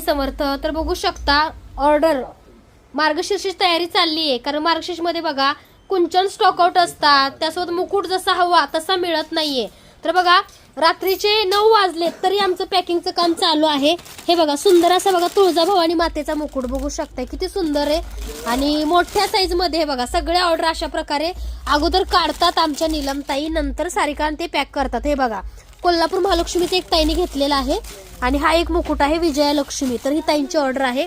समर्थ तर बघू शकता ऑर्डर मार्गशीर्षची तयारी चालली आहे कारण मार्गशीर्षमध्ये बघा कुंचन स्टॉकआउट असतात. त्यासोबत मुकुट जसा हवा तसा मिळत नाहीये. तर बघा रात्रीचे नऊ वाजले तरी आमचं पॅकिंगचं काम चालू आहे. हे बघा सुंदर असं बघा तुळजाभवानी मातेचा मुकुट बघू शकताय. किती सुंदर आहे. आणि मोठ्या साईजमध्ये हे बघा सगळ्या ऑर्डर अशा प्रकारे अगोदर काढतात आमच्या निलमताई नंतर सारिकान ते पॅक करतात. हे बघा कोल्हापूर महालक्ष्मीचं एक ताईने घेतलेलं आहे. आणि हा एक मुकुट आहे विजयालक्ष्मी. तर ही ताईंची ऑर्डर आहे.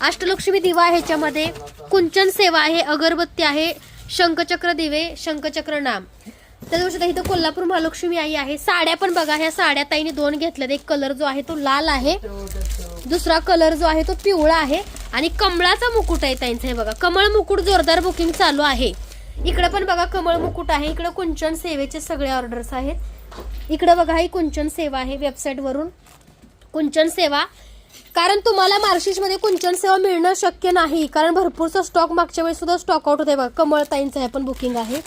अष्टलक्ष्मी दिवा ह्याच्यामध्ये. कुंचन सेवा आहे अगरबत्ती आहे शंखचक्र दिवे शंखचक्र नाम. त्याच्यापेक्षा इथं कोल्हापूर महालक्ष्मी आई आहे. साड्या पण बघा ह्या साड्या ताईने दोन घेतल्यात. एक कलर जो आहे तो लाल आहे. दुसरा कलर जो आहे तो पिवळा आहे. आणि कमळाचा मुकुट आहे ताईंचा हे बघा. कमळ मुकुट जोरदार बुकिंग चालू आहे. इकडे पण बघा कमळ मुकुट आहे. इकडे कुंचन सेवेचे सगळे ऑर्डर्स आहेत. इकडे बघा ही कुंचन सेवा आहे वेबसाईट वरून. कुंचन सेवा. कारण तुम्हाला मार्शिशमध्ये कुंचन सेवा मिळणं शक्य नाही. कारण भरपूरचा स्टॉक मागच्या वेळेस सुद्धा होते बघा. कमळ ताईंचं हे पण बुकिंग आहे.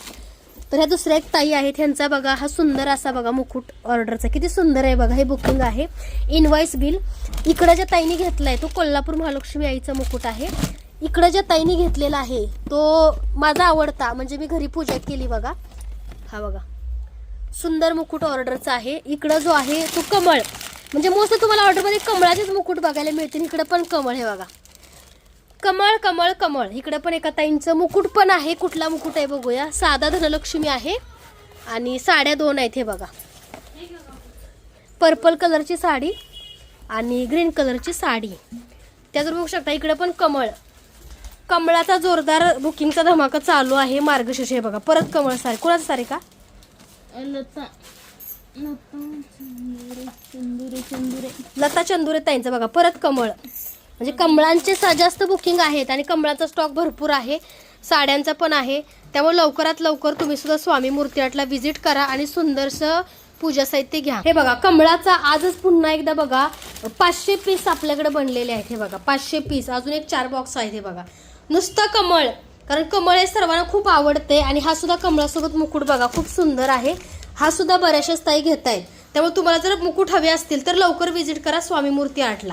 तर ह्या दुसऱ्या एक ताई आहेत. ह्यांचा बघा हा सुंदर असा बघा मुकुट ऑर्डरचा किती सुंदर आहे बघा. हे बुकिंग आहे. इनव्हॉइस बिल इकडं ज्या ताईने आहे तो कोल्हापूर महालक्ष्मी आईचा मुकुट आहे. इकडं ज्या ताईने घेतलेला आहे तो माझा आवडता. म्हणजे मी घरी पूजा केली बघा. हा बघा. सुंदर मुकुट ऑर्डरचा आहे. इकडं जो आहे तो कमळ. म्हणजे मोस्ट तुम्हाला ऑर्डरमध्ये कमळाचेच मुकुट बघायला मिळतील. इकडं पण कमळ हे बघा. कमळ कमळ कमळ. इकडं पण एका ताईंचं मुकुट पण आहे. कुठला मुकुट आहे बघूया. साधा धनलक्ष्मी आहे. आणि साड्या दोन आहेत हे बघा. पर्पल कलरची साडी आणि ग्रीन कलरची साडी. त्याचं बघू शकता इकडं पण कमळ. कमळाचा जोरदार बुकिंगचा धमाका चालू आहे. मार्गशीर्ष हे बघा. परत कमळ सारी कोणाचं सारी का? लता लता चंदुरे. लता चंदुरे ताईंचं बघा परत कमळ. म्हणजे कमळांचे जास्त बुकिंग आहेत आणि कमळाचा स्टॉक भरपूर आहे साड्यांचा पण आहे. त्यामुळे लवकरात लवकर तुम्ही सुद्धा स्वामी मूर्तीआटला व्हिजिट करा आणि सुंदरसं पूजा साहित्य घ्या. हे बघा कमळाचा आजच पुन्हा एकदा बघा पाचशे पीस आपल्याकडे बनलेले आहेत हे बघा पाचशे पीस अजून एक चार बॉक्स आहेत हे बघा. नुसतं कमळ कारण कमळ हे सर्वांना खूप आवडते आणि हा सुद्धा कमळासोबत मुकुट बघा खूप सुंदर आहे. हा सुद्धा बऱ्याचशाच ताई घेता येईल त्यामुळे तुम्हाला जर मुकुट हवे असतील तर लवकर व्हिजिट करा स्वामी मूर्ती आर्टला